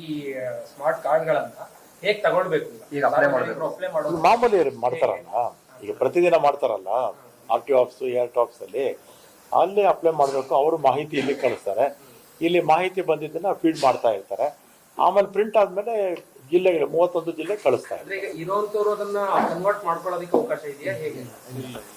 ಈ ಸ್ಮಾರ್ಟ್ ಕಾರ್ಡ್ಗಳನ್ನ ಹೇಗ್ ತಗೊಳ್ಬೇಕು ಈಗ? apply ಮಾಡ್ಬೇಕು. ಅಪ್ಲೈ ಮಾಡೋದು. ಮಾಮೂಲಿ ಮಾಡ್ತಾರಲ್ಲ? ಈಗ ಪ್ರತಿದಿನ ಮಾಡ್ತಾರಲ್ಲ? ಆರ್ ಟಿ ಆಫೀಸ್ ಏರ್ ಟಾಕ್ಸ್ ಅಲ್ಲಿ. ಅಲ್ಲೇ ಅಪ್ಲೈ ಮಾಡಬೇಕು ಅವರು ಮಾಹಿತಿ ಇಲ್ಲಿ ಕಳಿಸ್ತಾರೆ. ಇಲ್ಲಿ ಮಾಹಿತಿ ಬಂದಿದ್ದನ್ನ ಫೀಡ್ ಮಾಡ್ತಾ ಇರ್ತಾರೆ. ಆಮೇಲೆ ಪ್ರಿಂಟ್ ಆದ್ಮೇಲೆ ಜಿಲ್ಲೆಗಳು ಮೂವತ್ತೊಂದು ಜಿಲ್ಲೆ ಕಳಿಸ್ತಾ ಇದ್ದಾರೆ. ಅಂದ್ರೆ ಈಗ ಇರೋಂತವ್ರು ಅದನ್ನ ಕನ್ವರ್ಟ್ ಮಾಡ್ಕೊಳ್ಳೋದಕ್ಕೆ ಅವಕಾಶ ಇದೆಯಾ? ಹೇಗೆ?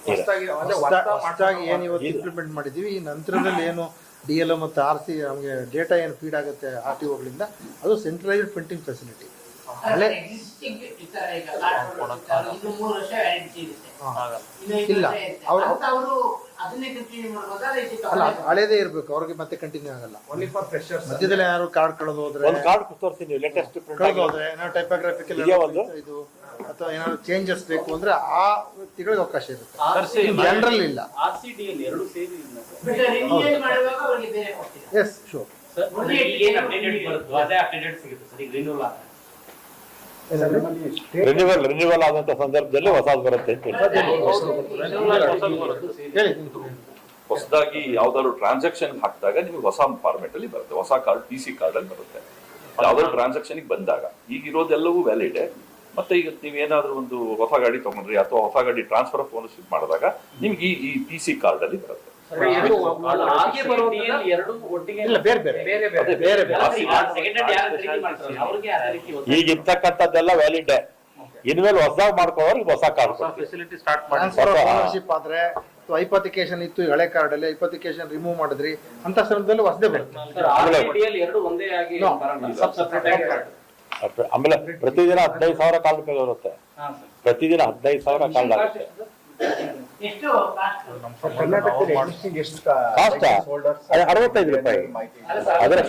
ಹೊಸ್ದಾಗಿ ಅಂದ್ರೆ ಹೊಸ್ದಾಗ್ ಹೊಸದಾಗಿ ಏನು ಇವತ್ತು ಇಂಪ್ಲಿಮೆಂಟ್ ಮಾಡಿದೀವಿ ಈ ನಂತರದಲ್ಲಿ ಏನು ಡಿ ಎಲ್ ಮತ್ತು ಆರ್ ಸಿ ನಮಗೆ ಡೇಟಾ ಏನು ಫೀಡ್ ಆಗುತ್ತೆ ಆರ್ ಟಿ ಒಗಳಿಂದ ಅದು ಸೆಂಟ್ರಲೈಸ್ಡ್ ಪ್ರಿಂಟಿಂಗ್ ಫೆಸಿಲಿಟಿ. ಹಳೆ ಎಕ್ಸಿಸ್ಟಿಂಗ್ ಇರ್ತಾರೆ ಈಗ ಇನ್ನು ಮೂರು ವರ್ಷ ವ್ಯಾಲಿಡಿಟಿ ಇರುತ್ತೆ ಇನ್ನು ಇಲ್ಲ, ವರ್ಷ ಅಂತ ಅವರು ಅದನ್ನೇ ಕಂಟಿನ್ಯೂ ಮಾಡ್ಬೋದಾ ಅಲ್ಲ ಹಳೇದೇ ಇರಬೇಕು. ಅವ್ರಿಗೆ ಮತ್ತೆ ಕಂಟಿನ್ಯೂ ಆಗಲ್ಲ. ಓನ್ಲಿ ಫಾರ್ ಫ್ರೆಶರ್ಸ್ ಮಧ್ಯದಲ್ಲಿ ಯಾರು ಕಾರ್ಡ್ ಕಳೆದು ಹೋದ್ರೆ ಒಂದು ಕಾರ್ಡ್ ತೋರಿಸ್ತೀನಿ ಲೇಟೆಸ್ಟ್ ಕಳೆದು ಹೋದ್ರೆ ಏನಾದ್ರು ಟೈಪೋಗ್ರಾಫಿಕಲ್ ಇದು ಅಥವಾ ಏನಾದ್ರು ಚೇಂಜಸ್ ಬೇಕು ಅಂದ್ರೆ ಆ ವ್ಯಕ್ತಿಗಳಿಗೆ ಅವಕಾಶ ಇರುತ್ತೆ. ಜನರಲ್ ಇಲ್ಲ. ಆರ್ ಸಿ ಡಿ ಅಲ್ಲಿ ಎರಡು ಸೇರಿ ಇಲ್ಲ ಸರ್. but renewal ಮಾಡುವಾಗ ಅವ್ರಿಗೆ ಬೇರೆ ಕೊಡ್ತೀರಾ? ಎಸ್ ಶೋರ್ ಏನ್ ಅಪ್ಡೇಟೆಡ್ ಬರುತ್ತೋ ಅದೇ ಅಪ್ಡೇಟೆಡ್ ಸಿಗುತ್ತೆ ಸರ್ ಈಗ ರಿನ್ಯೂವಲ್ ಆದ್ರೆ. ರಿನ್ಯೂವಲ್ ರಿನ್ಯೂವಲ್ ಆದಂತ ಸಂದರ್ಭದಲ್ಲಿ ಹೊಸದು ಬರುತ್ತೆ ಹೊಸದಾಗಿ ಯಾವ್ದಾದ್ರು ಟ್ರಾನ್ಸಾಕ್ಷನ್ ಹಾಕಿದಾಗ ನಿಮ್ಗೆ ಹೊಸ ಫಾರ್ಮೆಟ್ ಅಲ್ಲಿ ಬರುತ್ತೆ. ಹೊಸ ಕಾರ್ಡ್ ಪಿ ಸಿ ಕಾರ್ಡ್ ಅಲ್ಲಿ ಬರುತ್ತೆ. ಯಾವ್ದಾದ್ರು ಟ್ರಾನ್ಸಾಕ್ಷನ್ ಬಂದಾಗ ಈಗ ಇರೋದೆಲ್ಲವೂ ವ್ಯಾಲಿಡ್ ಮತ್ತೆ ಈಗ ನೀವೇನಾದ್ರೂ ಒಂದು ಹೊಸ ಗಾಡಿ ತಗೊಂಡ್ರಿ ಅಥವಾ ಹೊಸ ಗಾಡಿ ಟ್ರಾನ್ಸ್ಫರ್ ಆಫ್ ಓನರ್ಶಿಪ್ ಮಾಡಿದಾಗ ನಿಮ್ಗೆ ಈ ಈ ಪಿ ಸಿ ಕಾರ್ಡ್ ಅಲ್ಲಿ ಬರುತ್ತೆ. ಅದು ಹಾಗೆ ಎರಡು ಒಟ್ಟಿಗೆ ಇಲ್ಲ ಬೇರೆ ಬೇರೆ. ಬೇರೆ ಬೇರೆ. ಬೇರೆ ಬೇರೆ. ಈಗ ಇರ್ತಕ್ಕಂಥದ್ದೆಲ್ಲ ವ್ಯಾಲಿಡ್ ಇನ್ಮೇಲೆ ಹೊಸದಾಗ ಮಾಡ್ಕೊಳ್ಳೋರು ಹೊಸ ಕಾರ್ಡ್ ಫೆಸಿಲಿಟಿ ಸ್ಟಾರ್ಟ್ ಆದ್ರೆ ಅಥವಾ ಐಪತಿಕೇಶನ್ ಇತ್ತು ಹಳೆ ಕಾರ್ಡ್ ಅಲ್ಲಿ ಐಪತಿಕೇಶನ್ ರಿಮೂವ್ ಮಾಡಿದ್ರಿ ಅಂತ ಸಂದರ್ಭದಲ್ಲಿ ಹೊಸದೇ ಬರುತ್ತೆ. ಆಮೇಲೆ ಪ್ರತಿದಿನ ಹದಿನೈದು ಸಾವಿರ ಕಾರ್ಡ್ ಬರುತ್ತೆ ಹಾ ಸರ್. ಪ್ರತಿದಿನ ಹದಿನೈದು ಸಾವಿರ ಕಾರ್ಡ್ ಆಗುತ್ತೆ. ಇಷ್ಟೋ ಕಾಸ್ಟ್ ಕರ್ನಾಟಕ ರೆಸಿಡಿನ್ಸಿ ಇಷ್ಟೋ ಹೋಲ್ಡರ್ಸ್ 65 ರೂಪಾಯಿ. ಅದ್ರೆ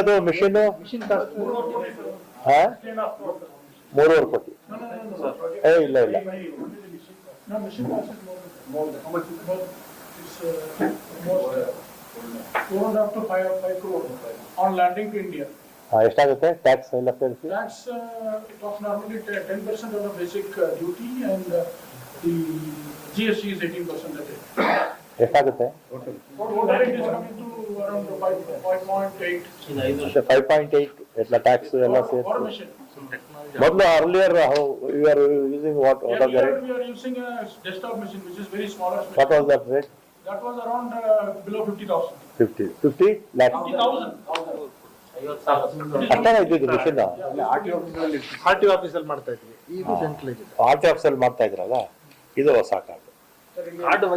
ಅದು ಮಿಷನ್ ಮಿಷನ್ ಕಾಸ್ಟ್ ಹಾ? ಮೊರೋರ್ ಇಲ್ಲ ಇಲ್ಲ. ನಾ ಮಿಷನ್ ಕಾಸ್ಟ್ ಮೊರೋರ್ ಹೋಗೋಣ ಅಂತ ಆನ್ ಲ್ಯಾಂಡಿಂಗ್ ಟು ಇಂಡಿಯಾ ಎಷ್ಟಾಗುತ್ತೆ ಟ್ಯಾಕ್ಸ್ ಎಲ್ಲ ಸೇರಿಸಿ Tax uh, it was normally ten percent of the basic uh, duty and uh, the GST is eighteen percent of it. ಎಷ್ಟಾಗುತ್ತೆ Total it is coming to around five, five point eight five point eight ಎಲ್ಲ tax ಎಲ್ಲ for for ಸೇರಿಸಿ mission. ಮೊದಲು earlier you are using what what are the Earlier, rate we are using a desktop machine which is very smaller. What was that rate That was around uh, below fifty thousand. Fifty fifty lakh Fifty thousand. ಅಷ್ಟೇ ಇದ್ದಿದ್ದು mission R T ಆಫೀಸ್ಗಳಲ್ಲಿ R T ಆಫೀಸಲ್ಲಿ ಮಾಡ್ತಾ ಇದ್ವಿ ಇದೆ R T ಆಫೀಸಲ್ಲಿ ಮಾಡ್ತಾ ಇದ್ರಲ್ಲ ಇದು ಹೊಸ card card.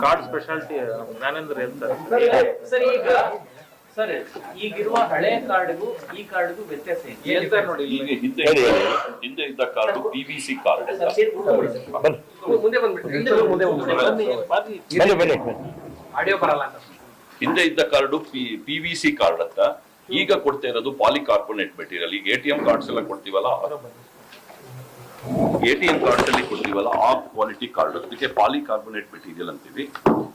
Card speciality Gyanendra sir ಈಗ ಸರ್ ಈಗಿರುವ ಹಳೆ ಕಾರ್ಡ್ಗೂ ಈ ಕಾರ್ಡ್ಗೂ ವ್ಯತ್ಯಾಸ ಇದೆ ನೋಡಿ ಈಗ ಹಿಂದೆ ಇದ್ದ card P V C card ಅಂತ ಮುಂದೆ ಆಡಿಯೋ ಬರಲ್ಲ ಅಂತ. ಹಿಂದೆ ಇದ್ದ card P P V C card ಅಂತ. ಈಗ ಕೊಡ್ತಾ ಇರೋದು ಪಾಲಿಕಾರ್ಬೊನೇಟ್ ಮೆಟೀರಿಯಲ್. ಈಗ ಎ ಟಿ ಎಂ ಕಾರ್ಡ್ಸ್ ಎಲ್ಲ ಕೊಡ್ತೀವಲ್ಲ? ಎ ಟಿ ಎಂ ಕಾರ್ಡ್ಸ್ ಅಲ್ಲಿ ಕೊಡ್ತೀವಲ್ಲ? ಆ ಕ್ವಾಲಿಟಿ ಕಾರ್ಡ್. ಅದಕ್ಕೆ ಪಾಲಿಕಾರ್ಬೊನೇಟ್ ಮೆಟೀರಿಯಲ್ ಅಂತೀವಿ.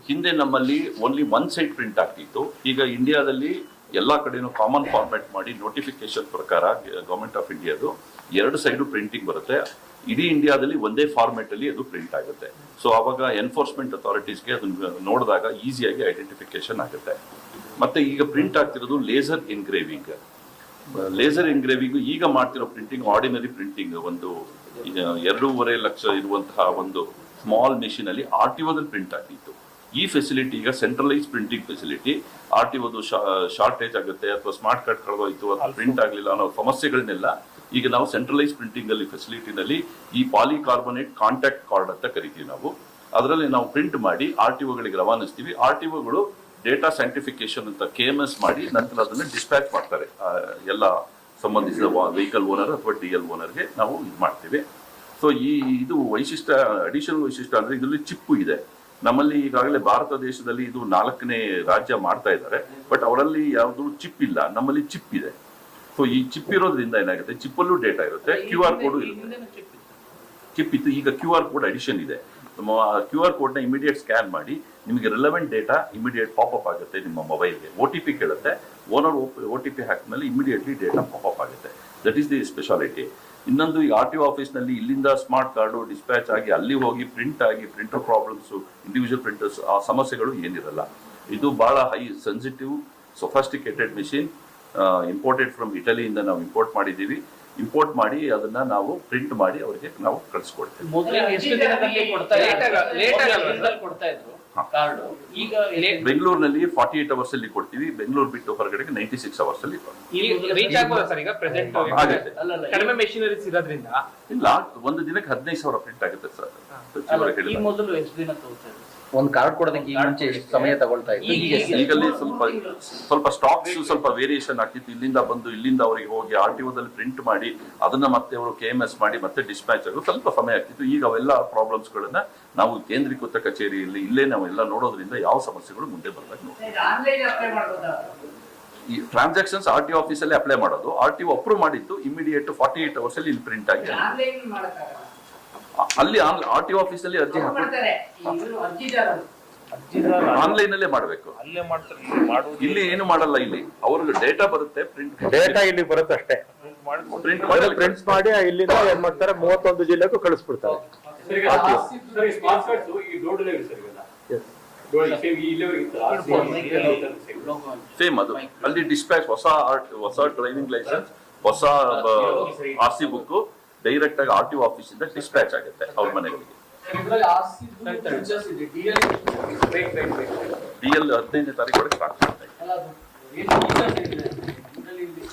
ಹಿಂದೆ ನಮ್ಮಲ್ಲಿ ಓನ್ಲಿ ಒನ್ ಸೈಡ್ ಪ್ರಿಂಟ್ ಆಗ್ತಿತ್ತು. ಈಗ ಇಂಡಿಯಾದಲ್ಲಿ ಎಲ್ಲಾ ಕಡೆನೂ ಕಾಮನ್ ಫಾರ್ಮ್ಯಾಟ್ ಮಾಡಿ ನೋಟಿಫಿಕೇಶನ್ ಪ್ರಕಾರ ಗೌರ್ಮೆಂಟ್ ಆಫ್ ಇಂಡಿಯಾದು ಎರಡು ಸೈಡು ಪ್ರಿಂಟಿಂಗ್ ಬರುತ್ತೆ. ಇಡೀ ಇಂಡಿಯಾದಲ್ಲಿ ಒಂದೇ ಫಾರ್ಮ್ಯಾಟ್ ಅಲ್ಲಿ ಅದು ಪ್ರಿಂಟ್ ಆಗುತ್ತೆ. ಸೊ ಅವಾಗ ಎನ್ಫೋರ್ಸ್ಮೆಂಟ್ ಅಥಾರಿಟೀಸ್ಗೆ ಅದನ್ನ ನೋಡಿದಾಗ ಈಸಿಯಾಗಿ ಐಡೆಂಟಿಫಿಕೇಶನ್ ಆಗುತ್ತೆ. ಮತ್ತೆ ಈಗ ಪ್ರಿಂಟ್ ಆಗ್ತಿರೋದು ಲೇಸರ್ ಎನ್ಗ್ರೇವಿಂಗ್ ಲೇಸರ್ ಎನ್ಗ್ರೇವಿಂಗ್ ಈಗ ಮಾಡ್ತಿರೋ ಪ್ರಿಂಟಿಂಗ್ ಆರ್ಡಿನರಿ ಪ್ರಿಂಟಿಂಗ್ ಒಂದು ಎರಡೂವರೆ ಲಕ್ಷ ಇರುವಂತಹ ಒಂದು ಸ್ಮಾಲ್ ಮೆಷಿನ್ ಅಲ್ಲಿ ಆರ್ ಟಿ ಓದಲ್ಲಿ ಪ್ರಿಂಟ್ ಆಗ್ತಿತ್ತು. ಈ ಫೆಸಿಲಿಟಿ ಈಗ centralise printing facility R T ಒಂದು ಶಾರ್ಟೇಜ್ ಆಗುತ್ತೆ ಅಥವಾ ಸ್ಮಾರ್ಟ್ ಕಾರ್ಡ್ ಕಳೆದೋಯ್ತು ಅಥವಾ ಪ್ರಿಂಟ್ ಆಗಲಿಲ್ಲ ಅನ್ನೋ ಸಮಸ್ಯೆಗಳನ್ನೆಲ್ಲ ಈಗ ನಾವು ಸೆಂಟ್ರಲೈಸ್ ಪ್ರಿಂಟಿಂಗ್ ಅಲ್ಲಿ ಫೆಸಿಲಿಟಿನಲ್ಲಿ ಈ ಪಾಲಿಕಾರ್ಬೊನೇಟ್ ಕಾಂಟ್ಯಾಕ್ಟ್ ಕಾರ್ಡ್ ಅಂತ ಕರಿತೀವಿ ನಾವು. ಅದರಲ್ಲಿ ನಾವು ಪ್ರಿಂಟ್ ಮಾಡಿ ಆರ್ ಟಿ ಒಗಳಿಗೆ ರವಾನಿಸ್ತೀವಿ. ಆರ್ ಟಿ ಒಗಳು ಡೇಟಾ ಸೈಂಟಿಫಿಕೇಶನ್ ಅಂತ ಕೆ ಎಂ ಎಸ್ ಮಾಡಿ ನಂತರ ಅದನ್ನ ಡಿಸ್ಪ್ಯಾಚ್ ಮಾಡ್ತಾರೆ. ಎಲ್ಲ ಸಂಬಂಧಿಸಿದ ವೆಹಿಕಲ್ ಓನರ್ ಅಥವಾ ಡಿ ಎಲ್ ಓನರ್ಗೆ ನಾವು ಇದು ಮಾಡ್ತೀವಿ. ಸೊ ಈ ಇದು ವೈಶಿಷ್ಟ್ಯ ಅಡಿಷನಲ್ ವೈಶಿಷ್ಟ್ಯ ಅಂದ್ರೆ ಇದರಲ್ಲಿ ಚಿಪ್ಪು ಇದೆ. ನಮ್ಮಲ್ಲಿ ಈಗಾಗಲೇ ಭಾರತ ದೇಶದಲ್ಲಿ ಇದು ನಾಲ್ಕನೇ ರಾಜ್ಯ ಮಾಡ್ತಾ ಇದ್ದಾರೆ. ಬಟ್ ಅವರಲ್ಲಿ ಯಾವುದು ಚಿಪ್ ಇಲ್ಲ. ನಮ್ಮಲ್ಲಿ ಚಿಪ್ ಇದೆ. ಸೊ ಈ ಚಿಪ್ ಇರೋದ್ರಿಂದ ಏನಾಗುತ್ತೆ? ಚಿಪ್ಪಲ್ಲೂ ಡೇಟಾ ಇರುತ್ತೆ. ಕ್ಯೂ ಆರ್ ಕೋಡು ಇರುತ್ತೆ. ಚಿಪ್ ಇತ್ತು. ಈಗ ಕ್ಯೂ ಆರ್ ಕೋಡ್ ಅಡಿಷನ್ ಇದೆ. ಕ್ಯೂ ಆರ್ ಕೋಡ್ನ ಇಮಿಡಿಯೇಟ್ ಸ್ಕ್ಯಾನ್ ಮಾಡಿ ನಿಮಗೆ ರಿಲೆವೆಂಟ್ ಡೇಟಾ ಇಮಿಡಿಯೇಟ್ ಪಾಪಪ್ ಆಗುತ್ತೆ ನಿಮ್ಮ ಮೊಬೈಲ್ಗೆ ಒ ಟಿ ಪಿ ಕೇಳುತ್ತೆ. ಓನರ್ ಓ ಟಿ ಪಿ ಹಾಕಿದ್ಮೇಲೆ ಇಮಿಡಿಯೇಟ್ಲಿ ಡೇಟಾ ಪಾಪಪ್ ಆಗುತ್ತೆ. ದಟ್ ಈಸ್ ದಿ ಸ್ಪೆಷಾಲಿಟಿ ಇನ್ನೊಂದು ಈ ಆರ್ ಟಿ ಒ ಆಫೀಸ್ನಲ್ಲಿ ಇಲ್ಲಿಂದ ಸ್ಮಾರ್ಟ್ ಕಾರ್ಡು ಡಿಸ್ಪ್ಯಾಚ್ ಆಗಿ ಅಲ್ಲಿ ಹೋಗಿ ಪ್ರಿಂಟ್ ಆಗಿ ಪ್ರಿಂಟರ್ ಪ್ರಾಬ್ಲಮ್ಸು ಇಂಡಿವಿಜುವಲ್ ಪ್ರಿಂಟರ್ಸ್ ಆ ಸಮಸ್ಯೆಗಳು ಏನಿರಲ್ಲ. ಇದು ಭಾಳ high sensitive sophisticated machine imported from ಇಟಲಿಯಿಂದ ನಾವು ಇಂಪೋರ್ಟ್ ಮಾಡಿದ್ದೀವಿ. ಇಂಪೋರ್ಟ್ ಮಾಡಿ ಅದನ್ನ ನಾವು ಪ್ರಿಂಟ್ ಮಾಡಿ ಅವರಿಗೆ ನಾವು ಕಳಿಸ್ಕೊಡ್ತೇವೆ. ಕಾರ್ಡ್ ಈಗ ಬೆಂಗಳೂರಿನಲ್ಲಿ ಫಾರ್ಟಿ ಏಟ್ ಅವರ್ಸ್ ಅಲ್ಲಿ ಕೊಡ್ತೀವಿ ಬೆಂಗಳೂರು ಬಿಟ್ಟು ಹೊರಗಡೆಗೆ ನೈಂಟಿ ಸಿಕ್ಸ್ ಅವರ್ಸ್ ಅಲ್ಲಿ ರೀಚ್ ಸರ್ ಈಗ ಪ್ರೆಸೆಂಟ್ ಕಡಿಮೆ ಮೆಷಿನರೀಸ್ ಇರೋದ್ರಿಂದ? ಇಲ್ಲ ಒಂದು ದಿನಕ್ಕೆ ಹದಿನೈದು ಸಾವಿರ ಪ್ರಿಂಟ್ ಆಗುತ್ತೆ ಸರ್. ಈ ಮೊದಲು ಎಷ್ಟು ದಿನ ತಗೋತಾ ಇದ್ರು? ಒಂದ್ ಕಾರ್ಡ್ ಕೊಡೋದಕ್ಕೆ ಈ ಮುಂಚೆ ಎಷ್ಟು ಸಮಯ ತಗೊಳ್ತಾ ಇತ್ತು? ಈಗಲ್ಲಿ ಸ್ವಲ್ಪ ಸ್ವಲ್ಪ ಸ್ಟಾಕ್ಸ್ ಸ್ವಲ್ಪ ವೇರಿಯೇಷನ್ ಆಗ್ತಿತ್ತು. ಇಲ್ಲಿಂದ ಬಂದು ಇಲ್ಲಿಂದ ಅವರಿಗೆ ಹೋಗಿ ಆರ್ ಟಿ ಓದಲ್ಲಿ ಪ್ರಿಂಟ್ ಮಾಡಿ ಅದನ್ನ ಮತ್ತೆ ಅವರು ಕೆ ಎಂ ಎಸ್ ಮಾಡಿ ಮತ್ತೆ ಡಿಸ್ಪ್ಯಾಚ್ ಆಗೋ ಸ್ವಲ್ಪ ಸಮಯ ಆಗ್ತಿತ್ತು. ಈಗ ಅವೆಲ್ಲ ಪ್ರಾಬ್ಲಮ್ಸ್ ಗಳನ್ನ ನಾವು ಕೇಂದ್ರೀಕೃತ ಕಚೇರಿಯಲ್ಲಿ ಇಲ್ಲೇ ನಾವೆಲ್ಲ ನೋಡೋದ್ರಿಂದ ಯಾವ ಸಮಸ್ಯೆಗಳು ಮುಂದೆ ಬರ್ಬೇಕು ನೋಡಿ ಆನ್ಲೈನ್ ಅಪ್ಲೈ ಮಾಡ್ಬೋದಾ? ಈ ಟ್ರಾನ್ಸಾಕ್ಷನ್ಸ್ ಆರ್ ಟಿ ಆಫೀಸಲ್ಲಿ ಅಪ್ಲೈ ಮಾಡೋದು. ಆರ್ ಟಿ ಅಪ್ರೂವ್ ಮಾಡಿದ್ದು ಇಮಿಡಿಯೇಟ್ ಫಾರ್ಟಿ ಏಟ್ ಅವರ್ಸ್ ಅಲ್ಲಿ ಇಲ್ಲಿ ಪ್ರಿಂಟ್ ಆಗಿದೆ ಅಲ್ಲಿ ಆರ್ ಟಿ ಅರ್ಜಿ ಹಾಕಿ ಇವರು ಅರ್ಜಿದಾರರು ಆನ್ಲೈನ್ ಅಲ್ಲೇ. ಮಾಡಬೇಕು. ಅಲ್ಲೇ ಮಾಡ್ತಾರೆ ಇಲ್ಲಿ ಮಾಡೋದು ಇಲ್ಲಿ ಏನು ಮಾಡಲ್ಲ ಇಲ್ಲಿ. ಅವ್ರಿಗೆ ಡೇಟಾ ಬರುತ್ತೆ ಪ್ರಿಂಟ್ ಡೇಟಾ ಇಲ್ಲಿ ಬರುತ್ತೆ ಅಷ್ಟೇ. ಪ್ರಿಂಟ್ ಪ್ರಿಂಟ್ ಮಾಡಿ ಇಲ್ಲಿಂದ ಏನ್ ಮಾಡ್ತಾರೆ? ಮೂವತ್ತೊಂದು ಜಿಲ್ಲೆಗೂ ಕಳಿಸ್ಬಿಡ್ತಾರೆ. ಸೇಮ್ ಅದು. ಅಲ್ಲಿ ಡಿಸ್ಪ್ಯಾಚ್ ಹೊಸ ಹೊಸ ಡ್ರೈವಿಂಗ್ ಲೈಸೆನ್ಸ್ ಹೊಸ ಆರ್ ಸಿ ಬುಕ್ ಡೈರೆಕ್ಟ್ ಆಗಿ ಆರ್ ಟಿ ಆಫೀಸ್ ಇಂದ ಡಿಸ್ಪ್ಯಾಚ್ ಆಗುತ್ತೆ ಅವ್ರ ಮನೆಗಳಿಗೆ. ಡಿ ಎಲ್ ಹದಿನೈದನೇ ತಾರೀಕು ಒಳಗೆ ಸ್ಟಾರ್ಟ್ ಮಾಡ್ತಾ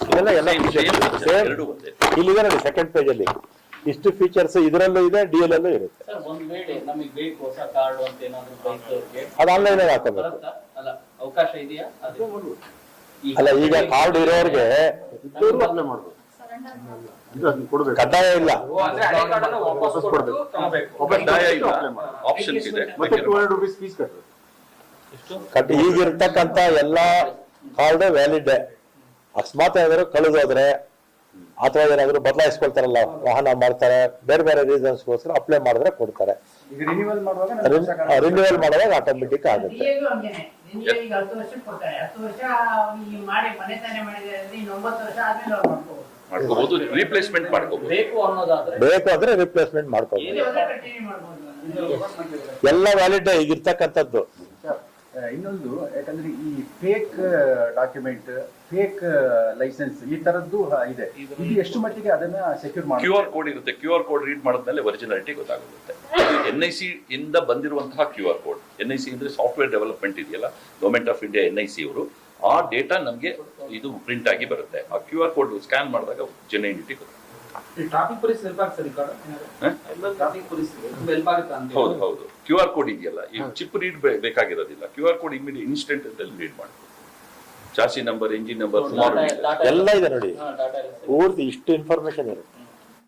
ಇದೆಲ್ಲ ಎಲ್ಲ ಎರಡು ಒಂದೇ. ಇಲ್ಲಿದೆ ನೋಡಿ ಸೆಕೆಂಡ್ ಪೇಜ್ ಅಲ್ಲಿ. ಇಷ್ಟು ಫೀಚರ್ಸ್ ಇದರಲ್ಲೂ ಇದೆ ಡಿ ಎಲ್ ಅಲ್ಲೂ ಇರುತ್ತೆ ಸರ್ ಒಂದ್ ವೇಳೆ ನಮಗೆ ಬೇಕು ಕಾರ್ಡ್ ಅಂತ ಏನಾದ್ರು ಬೈಕ್ ಅದು ಆನ್ಲೈನ್ ಹಾಕೋಬೇಕು. ಅಲ್ಲ ಅವಕಾಶ ಇದೆಯಾ? ಈಗ- ಅಲ್ಲ ಈಗ ಕಾರ್ಡ್ ಇರೋರಿಗೆ ಮಾಡ್ಬೋದು. ಇದು ಅದನ್ನ ಕೊಡ್ಬೇಕು. ಕಡ್ಡಾಯ ಇಲ್ಲ. ಓ, ಅಂದ್ರೆ ಹಳೆ ಕಾರ್ಡ್ ವಾಪಸ್ ಕೊಟ್ಟು ತಗೋಬೇಕು. ಕಡ್ಡಾಯ ಇಲ್ಲ ಆಪ್ಷನ್ಸ್ ಇದೆ. ಮತ್ತೆ ಟೂ ಹಂಡ್ರೆಡ್ ರುಪೀಸ್ ಫೀಸ್ ಕಟ್ಟಬೇಕು ಕಟ್ ಈಗಿರ್ತಕ್ಕಂತ ಎಲ್ಲಾ ಕಾರ್ಡ್ ವ್ಯಾಲಿಡ್ ಅಕಸ್ಮಾತ್ ಏನಾದ್ರು ಕಳೆದೋದ್ರೆ ಅಥವಾ ಏನಾದ್ರು ಬದಲಾಯಿಸ್ಕೊಳ್ತಾರಲ್ಲ ವಾಹನ ಮಾಡ್ತಾರೆ ಬೇರೆ ಬೇರೆ ರೀಸನ್ಸ್ಗೋಸ್ಕರ ಅಪ್ಲೈ ಮಾಡಿದ್ರೆ ಕೊಡ್ತಾರೆ. ರಿನ್ಯೂವಲ್ ಮಾಡುವಾಗ ಆಟೋಮೆಟಿಕ್ ಆಗುತ್ತೆ. ಹತ್ತು ವರ್ಷ ಕೊಡ್ತಾರೆ. ಹತ್ತು ವರ್ಷ ಮಾಡಿ ಮನೆ ತಾನೇ ಮಾಡಿದ್ರೆ ಇನ್ನೊಂಬತ್ತು ಒಂಬತ್ತು ವರ್ಷ ಆದ್ಮೇಲೆ ಅವ್ರು ಮಾಡ್ಕೋಬಹುದು ಮಾಡ್ಕೋಬಹುದು ರಿಪ್ಲೇಸ್ಮೆಂಟ್ ಮಾಡ್ಕೋಬಹುದು. ಬೇಕು ಅನ್ನೋದಾದ್ರೆ ಬೇಕು ಅಂದ್ರೆ ರಿಪ್ಲೇಸ್ಮೆಂಟ್ ಮಾಡ್ಕೋಬಹುದು. ಎಲ್ಲ ವ್ಯಾಲಿಡ್ ಈಗಿರ್ತಕ್ಕಂಥದ್ದು ಇನ್ನೊಂದು ಯಾಕಂದ್ರೆ ಈ ಫೇಕ್ ಡಾಕ್ಯುಮೆಂಟ್ ಫೇಕ್ ಲೈಸೆನ್ಸ್ ಈ ತರದ್ದು ಇದೆ. ಇದು ಎಷ್ಟು ಮಟ್ಟಿಗೆ ಅದನ್ನ ಸೆಕ್ಯೂರ್ ಕ್ಯೂ ಮಾಡಿ ಆರ್ ಕೋಡ್ ಇರುತ್ತೆ. ಕ್ಯೂ ಆರ್ ಕೋಡ್ ರೀಡ್ ಮಾಡಿದ್ಮೇಲೆ ಒರಿಜಿನಾಲಿಟಿ ಗೊತ್ತಾಗುತ್ತೆ ಎನ್ ಐ ಸಿ ಇಂದ ಬಂದಿರುವಂತಹ Q R code N I C ಅಂದ್ರೆ ಸಾಫ್ಟ್ವೇರ್ ಡೆವಲಪ್ಮೆಂಟ್ ಇದೆಯಲ್ಲ? Government of India N I C ಅವರು. ಆ ಡೇಟಾ ನಮಗೆ ಇದು ಪ್ರಿಂಟ್ ಆಗಿ ಬರುತ್ತೆ. ಆ ಕ್ಯೂ ಆರ್ ಕೋಡ್ ಸ್ಕ್ಯಾನ್ ಮಾಡಿದಾಗ ಜೆನ್ಯೂನಿಟಿ ಅಂತ ಹೌದು ಹೌದು. ಕ್ಯೂ ಆರ್ ಕೋಡ್ ಇದೆಯಲ್ಲ ಈ chip read ಬೇಕಾಗಿರೋದಿಲ್ಲ. Q R code immediate instant ಅಲ್ಲಿ ರೀಡ್ ಮಾಡ್ಬೋದು. ಚಾಸಿ ನಂಬರ್ ಇಂಜಿನ್ ನಂಬರ್ ಎಲ್ಲ ಇದೆ ನೋಡಿ. ಪೂರ್ತಿ ಇಷ್ಟು ಇನ್ಫಾರ್ಮೇಶನ್ ಇರುತ್ತೆ.